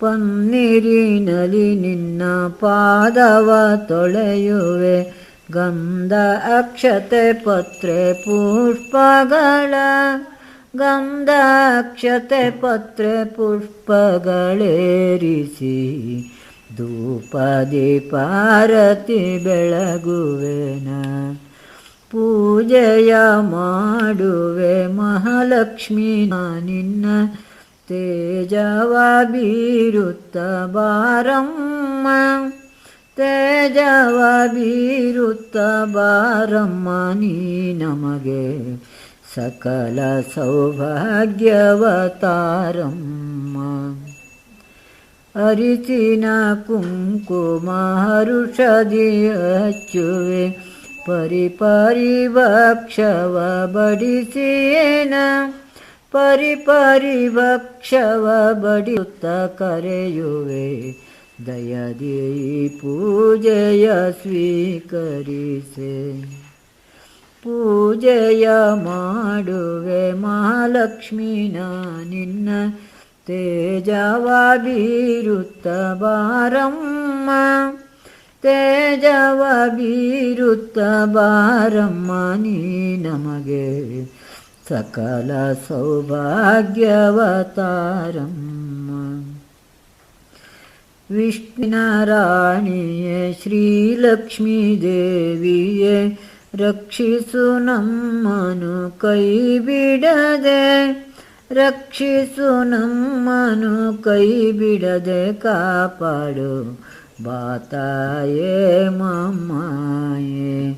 ಪನ್ನಿರಿನಲಿ ನಿನ್ನ ಪಾದವ ತೊಳೆಯುವೆ. ಗಂಧ ಅಕ್ಷತೆ ಪತ್ರೆ ಪುಷ್ಪಗಳ. ಗಂಧ ಅಕ್ಷತೆ ಪತ್ರೆ ಪುಷ್ಪಗಳೇರಿಸಿ ಧೂಪದಿ ಪಾರತಿ ಬೆಳಗುವೆನ. ಪೂಜೆಯ ಮಾಡುವೆ ಮಹಾಲಕ್ಷ್ಮೀ ನಿನ್ನ ते जवा विरुत सकलसौभाग्यवतारम् अरिचिन कुङ्कुमहरुषदि अच्युवे परिपरिवक्षव बडिसेन ಸೌಭಾಗ್ಯವತಾರಮ್ಮ ಪರಿವಕ್ಷವ ಕುಂಕುಮ ಪರಿಪರಿ ಭಕ್ಷವ ಬಡಿಸೇನ ಪರಿಪರಿ ಭಕ್ಷವ ಬಡಿಯುತ್ತ ಕರೆಯುವೆ. ದಯದಿ ಪೂಜೆಯ ಸ್ವೀಕರಿಸೆ. ಪೂಜೆಯ ಮಾಡುವೆ ಮಹಾಲಕ್ಷ್ಮಿನ ನಿನ್ನ ತೇಜವ ಬೀರುತ್ತ ಬಾರಮ್ಮ. ತೇಜವ ಬೀರುತ್ತ ಬಾರಮ್ಮ, ನೀ ನಮಗೆ ಸಕಲ ಸೌಭಾಗ್ಯವತಾರಮ್ಮ ವಿಷ್ಣುನಾರಾಯಣಿಯೇ ಶ್ರೀಲಕ್ಷ್ಮೀ ದೇವಿಯೇ ರಕ್ಷಿಸು ನಮ್ಮನು ಕೈ ಬಿಡದೆ ರಕ್ಷಿಸು ನಮ್ಮನು ಕೈ ಬಿಡದೆ ಕಾಪಾಡು ಬಾತಾಯೇ ಮಮ್ಮಾಯೇ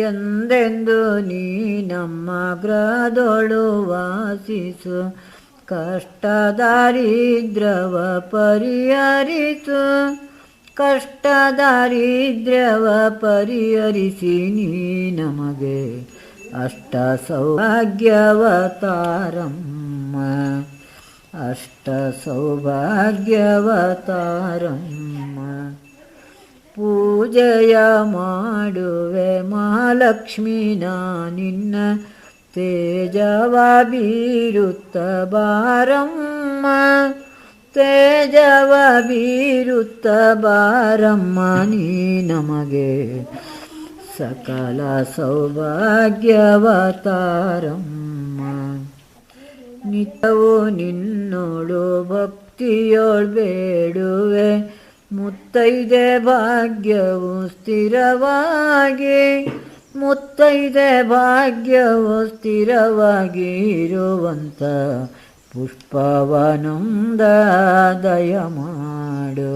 ಎಂದೆಂದು ನೀ ನಮ್ಮ ಗ್ರಹದೊಳು ವಾಸಿಸು ಕಷ್ಟ ದಾರಿದ್ರವ ಪರಿಹರಿಸು ಕಷ್ಟ ದಾರಿದ್ರ್ಯವ ಪರಿಹರಿಸಿ ನೀ ನಮಗೆ ಅಷ್ಟ ಸೌಭಾಗ್ಯವತಾರಮ್ಮ ಅಷ್ಟ ಸೌಭಾಗ್ಯವತಾರಮ್ಮ ಪೂಜೆಯ ಮಾಡುವೆ ಮಹಾಲಕ್ಷ್ಮೀನ ನಿನ್ನ ತೇಜವ ಬೀರುತ್ತ ಬಾರಮ್ಮ. ತೇಜವ ಬೀರುತ್ತ ಬಾರಮ್ಮ, ನೀ ನಮಗೆ ಸಕಲ ಸೌಭಾಗ್ಯವತಾರಮ್ಮ. ನಿತವು ನಿನ್ನೋಳು ಭಕ್ತಿಯೋಳ್ ಬೇಡುವೆ. ಮುತ್ತೈದೆ ಭಾಗ್ಯವು ಸ್ಥಿರವಾಗಿ, ಮುತ್ತೈದೆ ಭಾಗ್ಯವು ಸ್ಥಿರವಾಗಿ ಇರುವಂಥ ಪುಷ್ಪವನೊಂದ ದಯ ಮಾಡು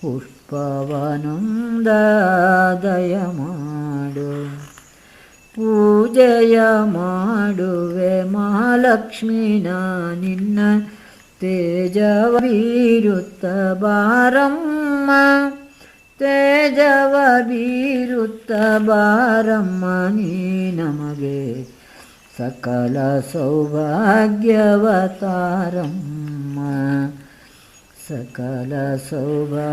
ಪುಷ್ಪವನೊಂದ ದಯ ಮಾಡು ಪೂಜೆಯ ಮಾಡುವೆ ಮಹಾಲಕ್ಷ್ಮೀನ ನಿನ್ನ ತೇಜವ ಬೀರುತ್ತ ಬಾರಮ್ಮ ತೇಜವ ಬೀರುತ್ತ ಬಾರಮ್ಮ ನೀ ನಮಗೆ ಸಕಲ ಸೌಭಾಗ್ಯವತಾರಮ್ಮ ಸಕಲ ಸೌಭಾಗ್ಯವತಾರಮ್ಮ